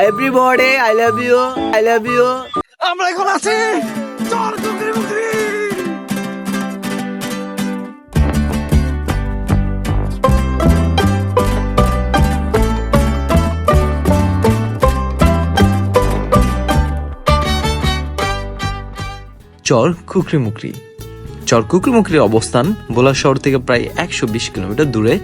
Everybody I love you I love you আমরা এখন আছি চল কুকরি মুকরি চর কুকরিমুকরি। চর কুকরিমুকরির অবস্থান ভোলা শহর থেকে প্রায় একশো বিশ কিলোমিটার দূরে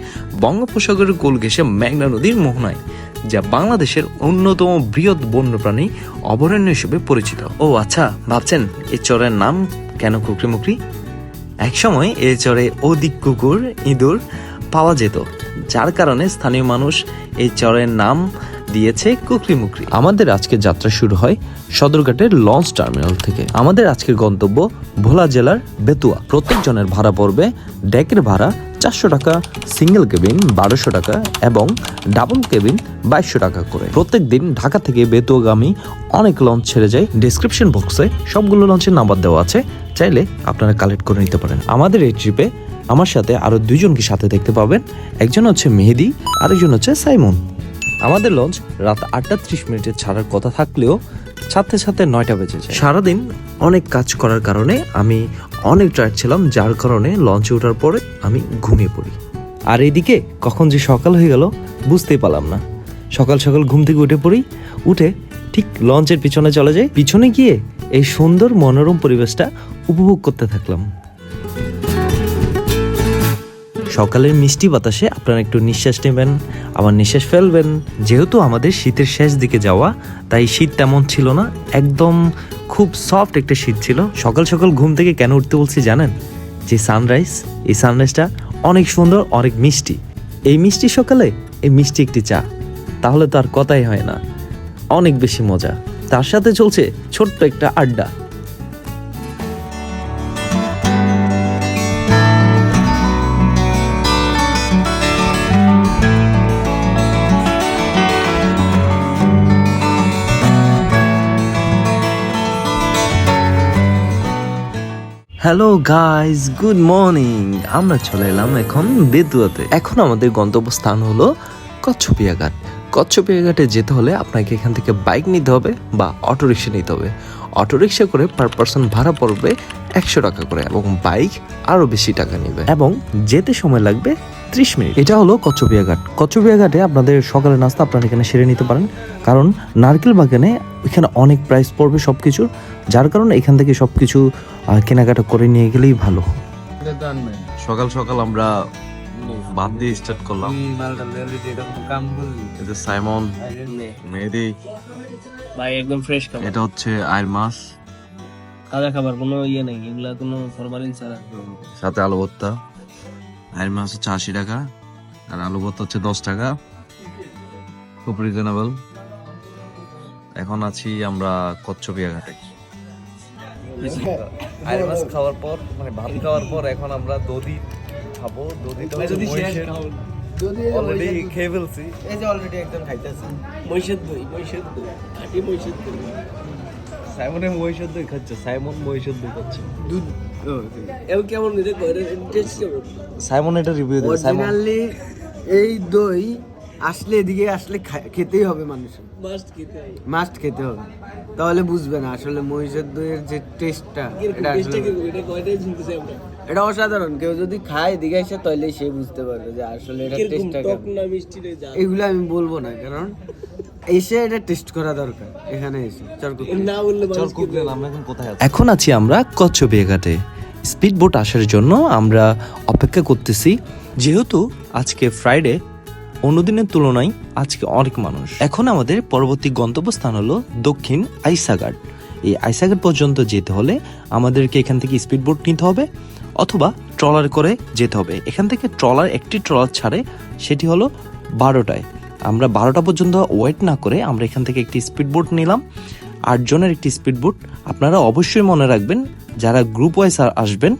বঙ্গোপসাগরের কোল ঘেঁষে মেঘনা নদীর মোহনায়। যা বাংলাদেশের অন্যতম বৃহৎ বন্যপ্রাণী অভয়ারণ্য হিসেবে পরিচিত। ও আচ্ছা ভাবছেন এই চরের নাম কেন কুকরিমুকরি একসময় এই চরে অধিক কুকুর, ইঁদুর পাওয়া যেত, যার কারণে স্থানীয় মানুষ এই চরের নাম দিয়েছে কুকরিমুকরি আমাদের আজকের যাত্রা শুরু হয় সদরঘাটের লঞ্চ টার্মিনাল থেকে। আমাদের আজকের গন্তব্য ভোলা জেলার বেতুয়া। প্রত্যেকজনের ভাড়া পড়বে ডেকের ভাড়া চারশো টাকা সিঙ্গেল কেবিন বারোশো টাকা এবং ডাবল কেবিন বাইশশো টাকা করে। প্রত্যেক দিন ঢাকা থেকে বেতুয়াগামী অনেক লঞ্চ ছেড়ে যায়। ডিসক্রিপশন বক্সে সবগুলো লঞ্চের নাম্বার দেওয়া আছে। চাইলে আপনারা কালেক্ট করে নিতে পারেন। আমাদের এই ট্রিপে আমার সাথে আরও দুজনকে সাথে দেখতে পাবেন। একজন হচ্ছে মেহেদি, আরেকজন হচ্ছে সাইমন। আমাদের লঞ্চ রাত আটটা ত্রিশ মিনিটে ছাড়ার কথা থাকলেও ছাড়তে ছাড়তে নয়টা বেজে যায়। সারাদিন অনেক কাজ করার কারণে আমি অনেক টায়ার্ড ছিলাম, যার কারণে লঞ্চে ওঠার পরে আমি ঘুমিয়ে পড়ি। আর এদিকে কখন যে সকাল হয়ে গেল, বুঝতেই পারলাম না। সকাল সকাল ঘুম থেকে উঠে পড়ি, উঠে ঠিক লঞ্চের পিছনে চলে যাই। পিছনে গিয়ে এই সুন্দর মনোরম পরিবেশটা উপভোগ করতে থাকলাম। সকালের মিষ্টি বাতাসে আপনারা একটু নিঃশ্বাস নেবেন, আবার নিঃশ্বাস ফেলবেন। যেহেতু আমাদের শীতের শেষ দিকে যাওয়া, তাই শীত তেমন ছিল না, একদম খুব সফট একটা শীত ছিল। সকাল সকাল ঘুম থেকে কেন উঠতে বলছি জানেন? যে সানরাইজ এই সানরাইজটা অনেক সুন্দর, অনেক মিষ্টি। এই মিষ্টি সকালে এই মিষ্টি একটি চা, তাহলে তো আর কথাই হয় না। অনেক বেশি মজা। তার সাথে চলছে ছোট্ট একটা আড্ডা। হ্যালো গাইস গুড মর্নিং আমরা চলে এলাম এখন বেদুয়াতে এখন আমাদের গন্তব্যস্থান হলো কচ্ছপিয়াঘাট। কচ্ছপিয়াঘাটে যেতে হলে আপনাকে এখান থেকে বাইক নিতে হবে বা অটোরিকশা নিতে হবে। অটোরিকশা করে পার পার্সন ভাড়া পড়বে একশো টাকা করে এবং বাইক আরও বেশি টাকা নেবে। এবং যেতে সময় লাগবে ত্রিশ মিনিট। এটা হলো কচ্ছপিয়া ঘাট। কচ্ছপিয়া ঘাটে আপনাদের সকালের নাস্তা আপনারা এখানে সেরে নিতে পারেন। কারণ নারকেল বাগানে এখানে অনেক প্রাইস পড়বে সবকিছুর। যার কারণে এখান থেকে সবকিছু আহ, কেনাকাটা করে নিয়ে গেলেই ভালো। সকাল সকাল আমরা ভাত দিয়ে স্টার্ট করলাম। যে সাইমন মেহেদি। ভাই একদম ফ্রেশ খাবার। এটা হচ্ছে আয়ের মাছ। তাজা খাবার কোনো ইয়ে নেই এগুলা কোনো ফরমালিন ছাড়া। সাথে আলু ভর্তা। আয়ের মাছ হচ্ছে আশি টাকা আর আলু ভর্তা হচ্ছে দশ টাকা। খুব রিজনেবল এখন আছি আমরা কচ্ছপিয়া ঘাটে আয়ের মাছ খাওয়ার পর মানে ভাত খাওয়ার পর এখন আমরা দধি খাব। দধিটা অলরেডি খেয়ে ফেলছি। এই যে অলরেডি একদম খাইতেছে। মহিষের দই মহিষের দই খাঁটি মহিষের দই। সাইমনের মহিষের দই খাচ্ছে সাইমন মহিষের দই খাচ্ছে। দুধ। এও কেমন নিজে করে টেস্ট কেমন? সাইমন এটা রিভিউ দেবে সাইমন। এই দই আসলে এদিকে আসলে খেতেই হবে মানুষের। মাস্ট খেতে হয় মাস্ট খেতে হবে। তাহলে বুঝবে না আসলে মহিষের দইয়ের যে টেস্টটা এটা এটা অসাধারণ। কেউ যদি খায় এদিকে এসে তাহলে সে বুঝতে পারবে যে আসলে এটা টেস্টটা এগুলো আমি বলব না কারণ এসে এটা টেস্ট করা দরকার এখানে এসে। না বললে চল মানুষ কুকলেন আমরা এখন কোথায় আছি? এখন আছি আমরা কচ্ছপিয়া ঘাটে স্পিড বোট আসার জন্য আমরা অপেক্ষা করতেছি যেহেতু আজকে ফ্রাইডে অন্যদিনের তুলনায় আজকে অনেক মানুষ। এখন আমাদের পরবর্তী গন্তব্যস্থান হলো দক্ষিণ আইসাঘাট। এই আইসাঘাট পর্যন্ত যেতে হলে আমাদেরকে এখান থেকে স্পিড বোট নিতে হবে অথবা ট্রলার করে যেতে হবে। এখান থেকে ট্রলার একটি ট্রলার ছাড়ে সেটি হলো বারোটায়। আমরা বারোটা পর্যন্ত ওয়েট না করে আমরা এখান থেকে একটি স্পিড বোট নিলাম। আটজনের একটি স্পিড বোট আপনারা অবশ্যই মনে রাখবেন, যারা গ্রুপ ওয়াইজ আসবেন,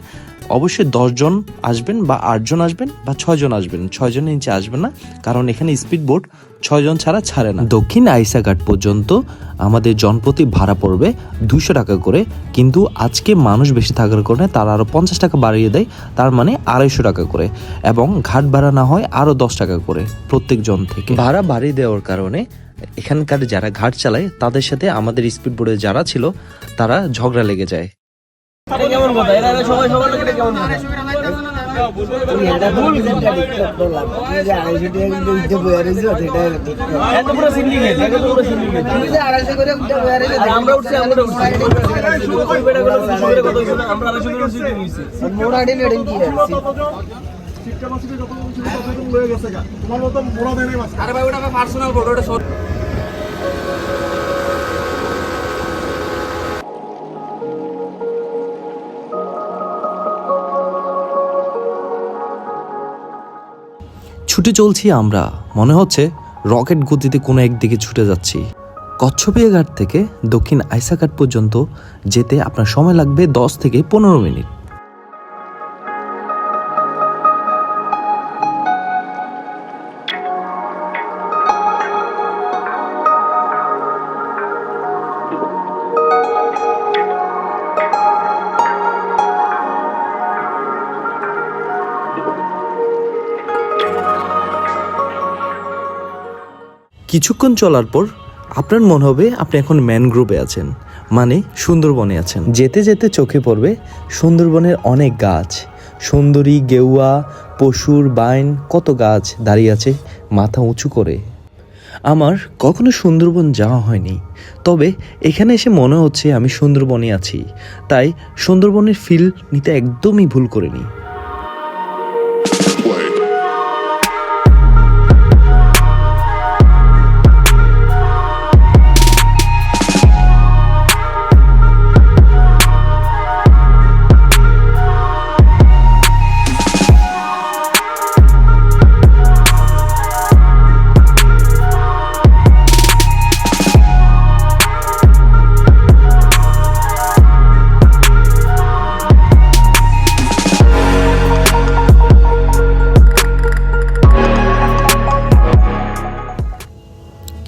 অবশ্যই দশজন আসবেন বা আটজন আসবেন বা ছয়জন আসবেন। ছয়জনের নিচে আসবেন না, কারণ এখানে স্পিড বোট ছয়জন ছাড়া ছাড়ে না। দক্ষিণ আইসাঘাট পর্যন্ত আমাদের জনপ্রতি ভাড়া পড়বে দুশো টাকা করে কিন্তু আজকে মানুষ বেশি থাকার কারণে তারা আরও পঞ্চাশ টাকা বাড়িয়ে দেয় তার মানে আড়াইশো টাকা করে এবং ঘাট ভাড়া না হয় আরও দশ টাকা করে প্রত্যেক জন থেকে। ভাড়া বাড়িয়ে দেওয়ার কারণে এখানকার যারা ঘাট চালায় তাদের সাথে আমাদের স্পিড বোর্ডে যারা ছিল তারা ঝগড়া লেগে যায়। কেমন কথা? এরা সবাই সবার কেমন কথা এত পুরো syndicate, এত পুরো syndicate। আর আমরা উঠছি, আমরা উঠছি। ওই ছুটে চলছি আমরা। মনে হচ্ছে রকেট গতিতে কোনো একদিকে ছুটে যাচ্ছি। কচ্ছপিয়া ঘাট থেকে দক্ষিণ আইসাঘাট পর্যন্ত যেতে আপনার সময় লাগবে দশ থেকে পনেরো মিনিট। কিছুক্ষণ চলার পর আপনার মনে হবে আপনি এখন ম্যানগ্রোভে আছেন মানে সুন্দরবনে আছেন। যেতে যেতে চোখে পড়বে সুন্দরবনের অনেক গাছ। সুন্দরী, গেউয়া, পশুর বাইন, কত গাছ দাঁড়িয়ে আছে মাথা উঁচু করে। আমার কখনো সুন্দরবন যাওয়া হয়নি, তবে এখানে এসে মনে হচ্ছে আমি সুন্দরবনে আছি। তাই সুন্দরবনের ফিল নিতে একদমই ভুল করিনি।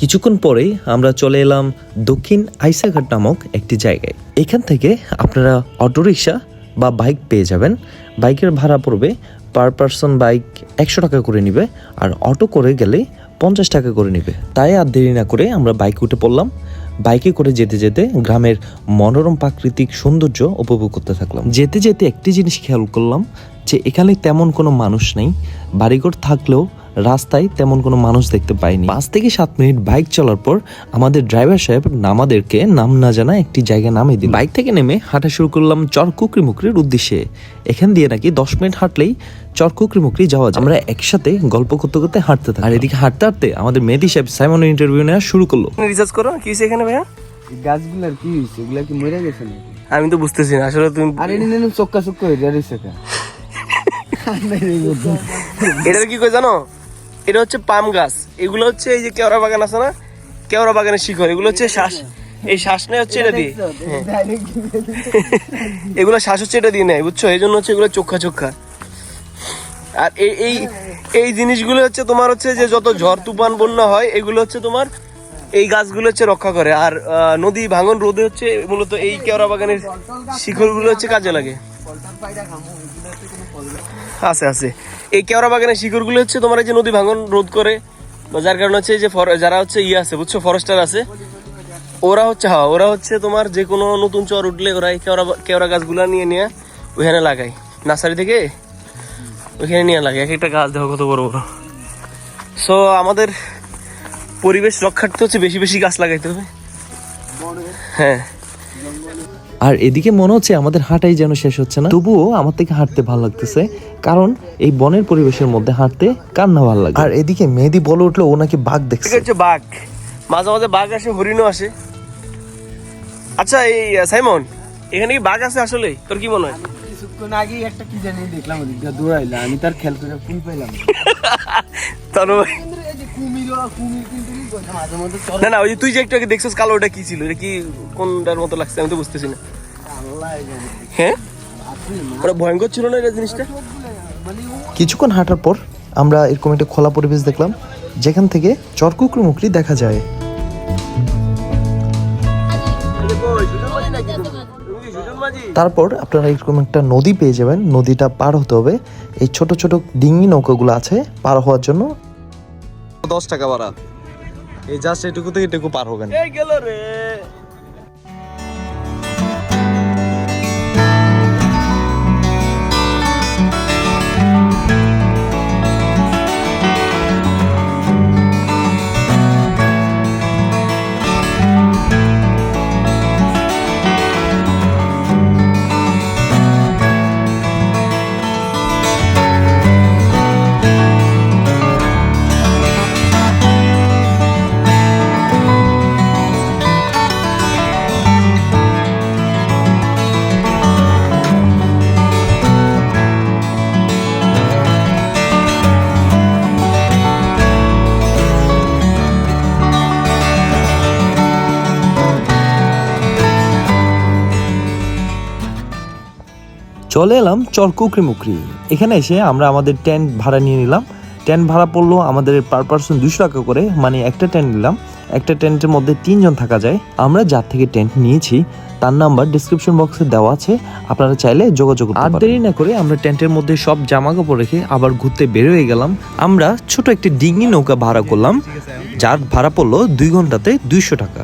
কিছুক্ষণ পরেই আমরা চলে এলাম দক্ষিণ আইসাঘাট নামক একটি জায়গায়। এখান থেকে আপনারা অটোরিকশা বা বাইক পেয়ে যাবেন। বাইকের ভাড়া পড়বে পার পারসন বাইক একশো টাকা করে নিবে আর অটো করে গেলে পঞ্চাশ টাকা করে নিবে। তাই আর দেরি না করে আমরা বাইকে উঠে পড়লাম। বাইকে করে যেতে যেতে গ্রামের মনোরম প্রাকৃতিক সৌন্দর্য উপভোগ করতে থাকলাম। যেতে যেতে একটি জিনিস খেয়াল করলাম যে এখানে তেমন কোনো মানুষ নেই। বাড়িঘর থাকলেও রাস্তায় তেমন কোনো মানুষ দেখতে পাইনি। পাঁচ থেকে সাত মিনিট বাইক চলার পর আমাদের ড্রাইভার সাহেব আমাদেরকে নাম না জানা একটি জায়গায় নামিয়ে দিল। বাইক থেকে নেমে হাঁটা শুরু করলাম চর কুকরি মুকরির উদ্দেশ্যে। এখান দিয়ে নাকি দশ মিনিট হাঁটলেই চর কুকরি মুকরি যাওয়া যায়। আমরা একসাথে গল্প করতে করতে হাঁটতে থাকি আর এদিকে হাঁটতে হাঁটতে আমাদের মেহেদি সাহেব সাইমনের ইন্টারভিউ নেওয়া শুরু করল। রিসার্চ করো কি হয়েছে এখানে ভাইয়া? গাছগুলার কি হয়েছে এগুলা কি মরে গেছে নাকি? আমি তো বুঝতেছি না আসলে তুমি আর চক্কা চক্কা হয়ে রয়েছে কা কি কই জানো? এটা হচ্ছে পাম গাছ। এগুলো হচ্ছে এই যে কেওড়া বাগান আছে না? কেওড়া বাগানের শিকড়। এগুলো হচ্ছে শ্বাস এই শ্বাস নেয় হচ্ছে এটা দিয়ে। হ্যাঁ। এগুলো শ্বাস হচ্ছে এটা দিয়ে নেয়, বুঝছ? এই জন্য হচ্ছে এগুলো চোখা চোখা। আর এই এই এই জিনিসগুলো হচ্ছে তোমার হচ্ছে যে যত ঝড়, তুফান, বন্যা হয়, এগুলো হচ্ছে তোমার এই গাছগুলো হচ্ছে রক্ষা করে। আর নদী ভাঙন রোধে হচ্ছে মূলত এই কেওড়া বাগানের শিকড়গুলো হচ্ছে কাজে লাগে। আছে আছে। এই কেওড়া বাগানের শিকড়গুলো হচ্ছে তোমার এই যে নদী ভাঙন রোধ করে যার কারণে হচ্ছে যে যারা হচ্ছে ইয়ে আছে, বুঝছ, ফরেস্টার আছে, ওরা হচ্ছে হ্যাঁ ওরা হচ্ছে তোমার যে কোনো নতুন চর উঠলে ওরা এই কেওড়া কেওড়া গাছগুলো নিয়ে নিয়ে ওইখানে লাগায়। নার্সারি থেকে ওইখানে নিয়ে লাগে এক একটা গাছ দেখো কত বড় বড়। সো আমাদের পরিবেশ রক্ষার্থে হচ্ছে বেশি বেশি গাছ লাগাইতে হবে। হ্যাঁ। আর এদিকে মনে হচ্ছে আমাদের হাঁটাই যেন শেষ হচ্ছে না। তবুও আমার থেকে হাঁটতে ভালো লাগতেছে কারণ এই বনের পরিবেশের মধ্যে হাঁটতে কার না ভালো লাগে। আর এদিকে মেহেদি বলে উঠল ও নাকি বাঘ দেখছে। বাঘ। মাঝে মাঝে বাঘ আসে হরিণও আসে। আচ্ছা এই সাইমন এখানে কি বাঘ আছে আসলে তোর কি মনে হয়? কিছুক্ষণ আগে একটা কি জানি দেখলাম ওদিকটা দৌড়াইলা আমি তার খেয়াল করে ফুল পাইলাম না না ওই যে তুই যে একটু আগে দেখছিস কালো ওটা কি ছিল এটা কি কোনটার মতো লাগছে আমি তো বুঝতেছি না হ্যাঁ ওটা ভয়ঙ্কর ছিল না এটা জিনিসটা কিছুক্ষণ হাঁটার পর আমরা এরকম একটা খোলা পরিবেশ দেখলাম যেখান থেকে চরকুকরি মুকরি দেখা যায় তারপর আপনারা এরকম একটা নদী পেয়ে যাবেন নদীটা পার হতে হবে। এই ছোট ছোট ডিঙি নৌকাগুলো আছে পার হওয়ার জন্য। দশ টাকা ভাড়া। এই জাস্ট এটুকু থেকে এটুকু পার হবেন। এই গেল রে। চলে এলাম চরকুকরি মুকরি এখানে এসে আমরা আমাদের টেন্ট ভাড়া নিয়ে নিলাম। টেন্ট ভাড়া পড়ল আমাদের পার পার্সন দুশো টাকা করে মানে একটা টেন্ট নিলাম। একটা টেন্টের মধ্যে তিনজন থাকা যায়। আমরা যার থেকে টেন্ট নিয়েছি তার নাম্বার ডিসক্রিপশন বক্সে দেওয়া আছে। আপনারা চাইলে যোগাযোগ আর দেরি না করে আমরা টেন্টের মধ্যে সব জামা কাপড় রেখে আবার ঘুরতে বের হয়ে গেলাম। আমরা ছোট একটি ডিঙি নৌকা ভাড়া করলাম যার ভাড়া পড়ল দুই ঘন্টাতে দুইশো টাকা।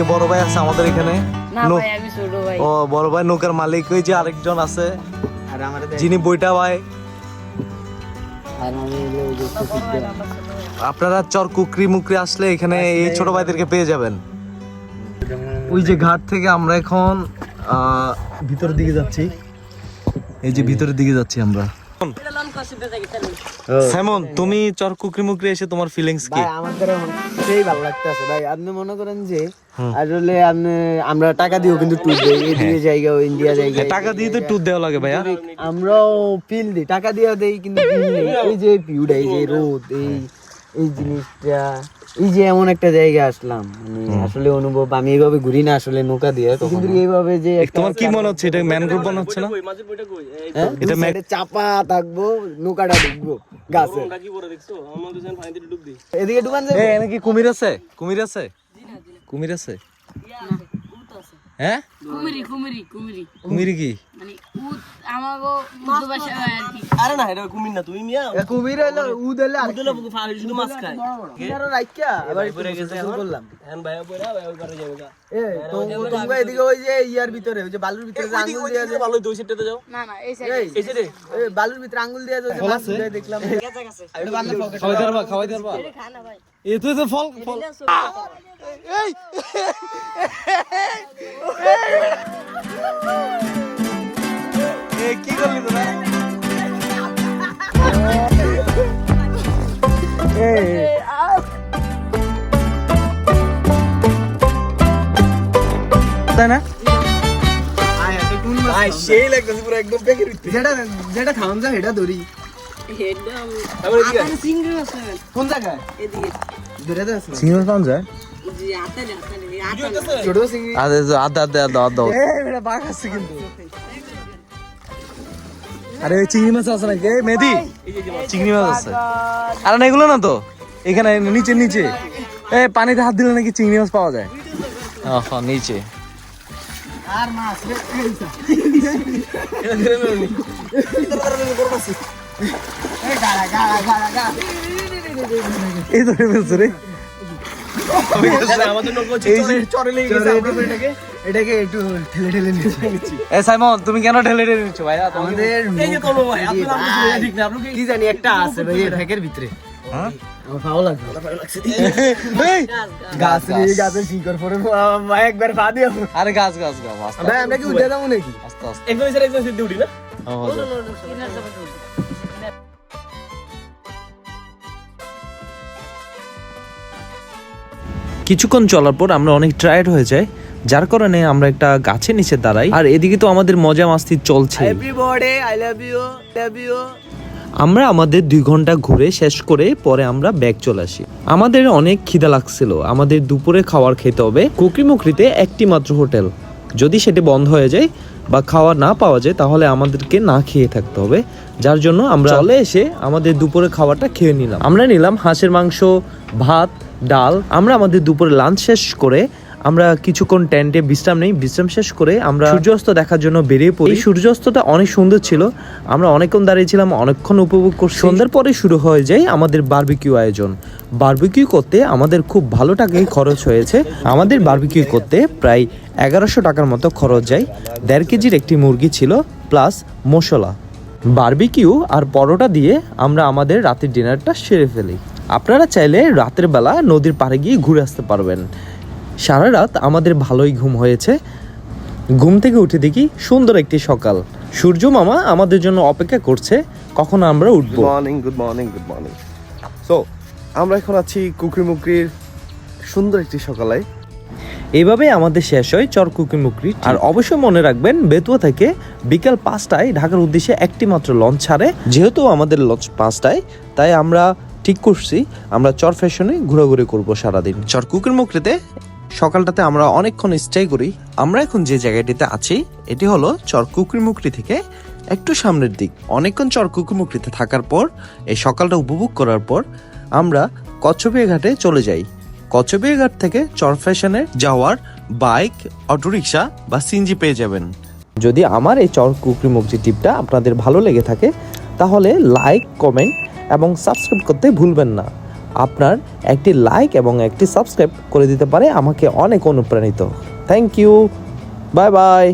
যে বড় ভাই আছে আমাদের এখানে? না নো- ভাই আমি ছোট ভাই। ও বড় ভাই নৌকার মালিক ওই যে আরেকজন আছে। যিনি বইটা ভাই। আপনারা চর কুকরি মুকরি আসলে এখানে এই ছোট ভাইদেরকে পেয়ে যাবেন। ওই যে ঘাট থেকে আমরা এখন আহ, ভিতরের দিকে যাচ্ছি। এই যে ভিতরের দিকে যাচ্ছি আমরা। স্যামন তুমি চর কুকরি মুকরি এসে তোমার ফিলিংস কি? আমাদের সেই ভালো লাগতেছে। ভাই আপনি মনে করেন যে আসলে আপনি আমরা টাকা দিও কিন্তু ট্যুর দেই। এদিকে জায়গা ইন্ডিয়া জায়গা টাকা দিয়ে তো ট্যুর দেওয়া লাগে ভাইয়া। আমরাও ফিল দিই। টাকা দিয়ে দেই কিন্তু এই যে ভিউটা এই যে রোদ এই এই জিনিসটা এই যে এমন একটা জায়গা আসলাম মানে আসলে অনুভব আমি এইভাবে ঘুরি না আসলে নৌকা দিয়ে কিন্তু এইভাবে যে তোমার কি মনে হচ্ছে এটা ম্যানগ্রোভ মনে হচ্ছে না? হ্যাঁ? এটা দু চাপা থাকব নৌকাটা ঢুকবো গাছে। এদিকে ডুবান যাবে? এ এনে কি কুমির আছে? কুমির আছে? কুমির আছে। হ্যাঁ? কুমিরি কুমিরি কুমিরি। কুমির কি? মানে উদ আমাগো উর্দু ভাষা আর কি। আরে না এটা কুমির না তুমি মিয়া কুমির হলো উদ হলে আর দিলে ফাড়ি শুধু মাছ খায়। কিনারো রাইখা আবার পরে গেছে গোসল করলাম। এখন ভাইয়া পরে ভাই ওই যাবে এ তো তোমরা এদিকে ওই যে ইয়ার ভিতরে ওই যে বালুর ভিতরে যে আঙ্গুল দিয়া যায় ভালো দুই সিটটাতে যাও। না না এই সাইড এই এই সাইডে এই বালুর ভিতরে আঙ্গুল দিয়া যায় মাছ উঠায় দেখলাম। এটা বান্ধা খাওয়াই দারবা খাওয়াই দারবা এ তো তো ফল ফল একদম যেটা যেটা খাওয়ান যায় সেটা ধরি। কোন জায়গায়? এদিকে। ধরে যায়? ছোট আদে আদা আদা আদা আদা। এ এটা বাঘ আছে কিন্তু। আরে চিংড়ি মাছ আছে নাকি? মেদি চিংড়ি মাছ আছে। আরে না এগুলো না তো? এখানে নিচে নিচে। এ পানিতে হাত দিলে নাকি চিংড়ি মাছ পাওয়া যায়? নিচে। আর মাছ রে এই ধরে ফেলছে এটাকে এটাকে একটু ঠেলে ঠেলে নিচ্ছি এ সাইমন তুমি কেন তুমি আমাদের ভাই কি জানি একটা আছে ভাই এই ভিতরে। আরে গাছ গাছ গাছ আমরা কি উঠে যাব নাকি? আস্তে আস্তে। একজন একজন সিদ্ধি উঠি না? কিছুক্ষণ চলার পর আমরা অনেক টায়ার্ড হয়ে যাই। যার কারণে আমরা একটা গাছের নিচে দাঁড়াই। আর এদিকে তো আমাদের মজা মাস্তি চলছে everybody I love you love you আমরা আমাদের দুই ঘণ্টা ঘুরে শেষ করে পরে আমরা ব্যাগ চলে আসি। আমাদের অনেক খিদা লাগছিল। আমাদের দুপুরে খাবার খেতে হবে। কুকরিমুকরিতে একটি মাত্র হোটেল। যদি সেটি বন্ধ হয়ে যায় বা খাওয়া না পাওয়া যায়, তাহলে আমাদেরকে না খেয়ে থাকতে হবে। যার জন্য আমরা চলে এসে আমাদের দুপুরে খাবারটা খেয়ে নিলাম। আমরা নিলাম হাঁসের মাংস, ভাত, ডাল। আমরা আমাদের দুপুরে লাঞ্চ শেষ করে আমরা কিছুক্ষণ টেন্টে বিশ্রাম নেই। বিশ্রাম শেষ করে আমরা সূর্যাস্ত দেখার জন্য বেরিয়ে পড়ি। সূর্যাস্তটা অনেক সুন্দর ছিল। আমরা অনেকক্ষণ দাঁড়িয়েছিলাম অনেকক্ষণ উপভোগ করছি। সন্ধ্যার পরে শুরু হয়ে যায় আমাদের বারবিকিউ আয়োজন। বারবিকিউ করতে আমাদের খুব ভালো টাকাই খরচ হয়েছে। আমাদের বারবিকিউ করতে প্রায় এগারোশো টাকার মতো খরচ যায়। দেড় কেজির একটি মুরগি ছিল প্লাস মশলা। বারবিকিউ আর পরোটা দিয়ে আমরা আমাদের রাতের ডিনারটা সেরে ফেলি। আপনারা চাইলে রাতের বেলা নদীর পাড়ে গিয়ে ঘুরে আসতে পারবেন। সারা রাত আমাদের ভালোই ঘুম হয়েছে। ঘুম থেকে উঠে দেখি সুন্দর একটি সকাল। সূর্য মামা আমাদের জন্য অপেক্ষা করছে কখন আমরা উঠব? Good morning good morning good morning so আমরা এখন আছি কুকরি মুকরির সুন্দর একটি সকালে। এইভাবে আমাদের শেষ হয় চরকুকি মুকরি আর অবশ্যই মনে রাখবেন বেতুয়া থেকে বিকাল পাঁচটায় ঢাকার উদ্দেশ্যে একটি মাত্র লঞ্চ ছাড়ে। যেহেতু আমাদের লঞ্চ পাঁচটায় তাই আমরা ঠিক করছি আমরা চর ফ্যাশনে ঘোরাঘুরি করব সারাদিন। চর কুকির মুকরিতে সকালটাতে আমরা অনেকক্ষণ স্টে করি। আমরা এখন যে জায়গাটিতে আছি, এটি হলো চর কুকরি মুকরি থেকে একটু সামনের দিক। অনেকক্ষণ চর কুকরি মুকরিতে থাকার পর, এই সকালটা উপভোগ করার পর আমরা কচ্ছপিয়া ঘাটে চলে যাই। কচ্ছপিয়া ঘাট থেকে চর ফ্যাশনে যাওয়ার বাইক অটোরিকশা বা সিনজি পেয়ে যাবেন। যদি আমার এই চর কুকরি মুকরি টিপটা আপনাদের ভালো লেগে থাকে, তাহলে লাইক কমেন্ট এবং সাবস্ক্রাইব করতে ভুলবেন না। আপনার একটি লাইক এবং একটি সাবস্ক্রাইব করে দিতে পারে আমাকে অনেক অনুপ্রাণিত। Thank you bye bye